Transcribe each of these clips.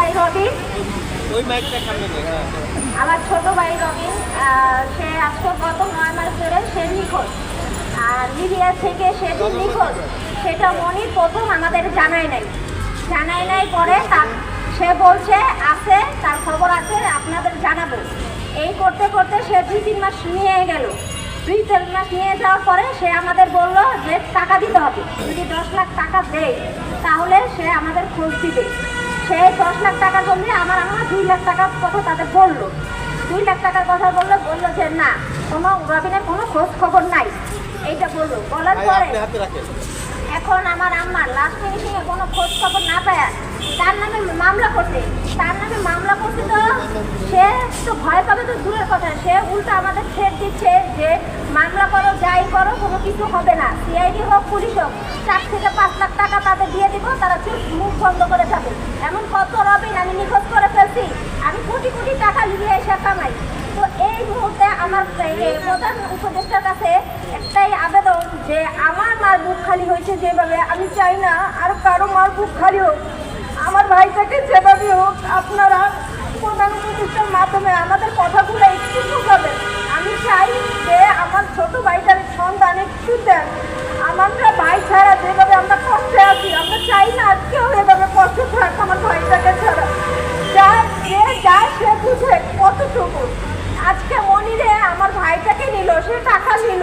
ভাই রবি। ওই মাইকটা সামনে হ্যাঁ। আমার ছোট ভাই রবিন সে আজকে গত নয় মাস ধরে সে নিখোঁজ। আর লিবিয়া থেকে সে যে নিখোঁজ। সেটা মনি প্রথম আমাদের জানায় নাই। জানায় নাই পরে তার সে বলছে আছে তার খবর আছে আপনাদের জানাব। এই করতে করতে সে দুই তিন মাস নিয়ে গেল। দুই তিন মাস নিয়ে যাওয়ার পরে সে আমাদের বলল যে টাকা দিতে হবে। যদি দশ লাখ টাকা দেয় তাহলে সে আমাদের খোঁজ দিবে। সেই দশ লাখ টাকা জন্য আমার আম্মা দুই লাখ টাকার কথা তাদের বলল। দুই লাখ টাকার কথা বলল বলল যে না কোনো রবিনের কোনো খোঁজ খবর নাই। এইটা বলল। বলার পরে এখন আমার আম্মা লাস্ট এ কোনো খোঁজ খবর না পায়। তার নামে মামলা করতে। তার নামে মামলা করতে তো সে তো ভয় পাবে তো দূরের কথা। সে উল্টো আমাদের ছেড় দিচ্ছে যে মামলা করো কিছু হবে না। সিআইডি হোক, পুলিশ হোক, চার থেকে পাঁচ লাখ টাকা তাদের দিয়ে দিব, তারা চুপ, মুখ বন্ধ করে যাবে। এমন কত রবিন আমি নিখোঁজ করে ফেলছি। আমি কোটি কোটি টাকা লিয়ে এসে কামাই। তো এই মুহূর্তে আমার প্রধান উপদেষ্টার কাছে একটাই আবেদন যে আমার মার বুক খালি হয়েছে যেভাবে, আমি চাই না আর কারও মার বুক খালি হোক। আমার ভাইটাকে যেভাবে হোক, আপনারা প্রধান উপদেষ্টার মাধ্যমে আমাদের কথাগুলো দেন। আমরা ভাই ছাড়া যেভাবে আমরা কষ্টে আছি, আমরা চাই না আজকেও এভাবে কষ্ট থাক, আমার ভাইটাকে ছাড়া। যা যে, যা সে বুঝে কতটুকু। আজকে মনিরে আমার ভাইটাকে নিল, সে টাকা নিল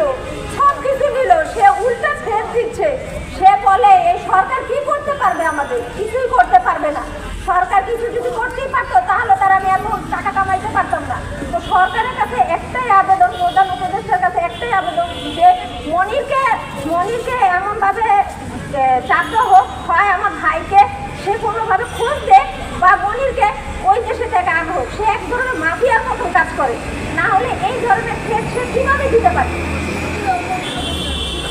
সব কিছু নিল, সে উল্টা ফের দিচ্ছে। সে বলে, এই সরকার কি করতে পারবে আমাদের? কিছুই করতে পারবে না। সরকার কিছু যদি করতেই পারতো তাহলে তারা আমি এত টাকা কামাইতে পারতাম না তো সরকারের কাছে একটাই আবেদন প্রধান উপদেষ্টার কাছে একটাই আবেদন যে মনিরকে মনিরকে এমনভাবে চাপ হোক, হয় আমার ভাইকে, সে কোনোভাবে খোঁজ দেয় বা মনিরকে ওই দেশে থেকে আনা হোক। সে এক ধরনের মাফিয়ার মতো কাজ করে। না হলে এই ধরনের থ্রেট সে কীভাবে দিতে পারে?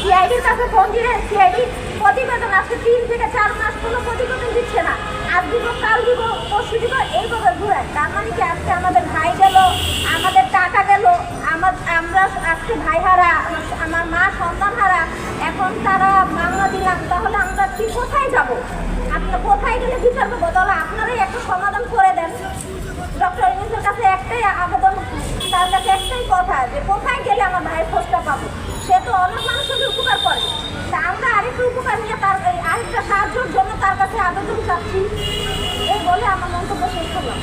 সিআইডির কাছে ফোন দিলে সিআইডি প্রতিবেদন আজকে তিন থেকে চার মাস কোনো প্রতিবেদন দিচ্ছে না। আজ দিব, কাল দিব, পরশু দিব, এইভাবে ঘুরায়। তার মানে কি আজকে আমাদের ভাই গেল, আমাদের টাকা গেল, আমার, আমরা আজকে ভাই হারা আমার- আমার মা সন্তান এখন তারা মামলা দিলাম তাহলে আমরা কি কোথায় যাব? আপনার কোথায় গেলে বিচার করব তাহলে আপনারাই একটা সমাধান করে দেন। ডক্টর ইংলিশের কাছে একটাই আবেদন, তার কাছে একটাই কথা যে কোথায় গেলে আমার ভাইয়ের খোঁজটা পাবো? সে তো অনেক মানুষের উপকার করে। তা আমরা আরেকটু উপকার নিয়ে তার আরেকটা সাহায্যের জন্য তার কাছে আবেদন চাচ্ছি। এই বলে আমার মন্তব্য শেষ করলাম।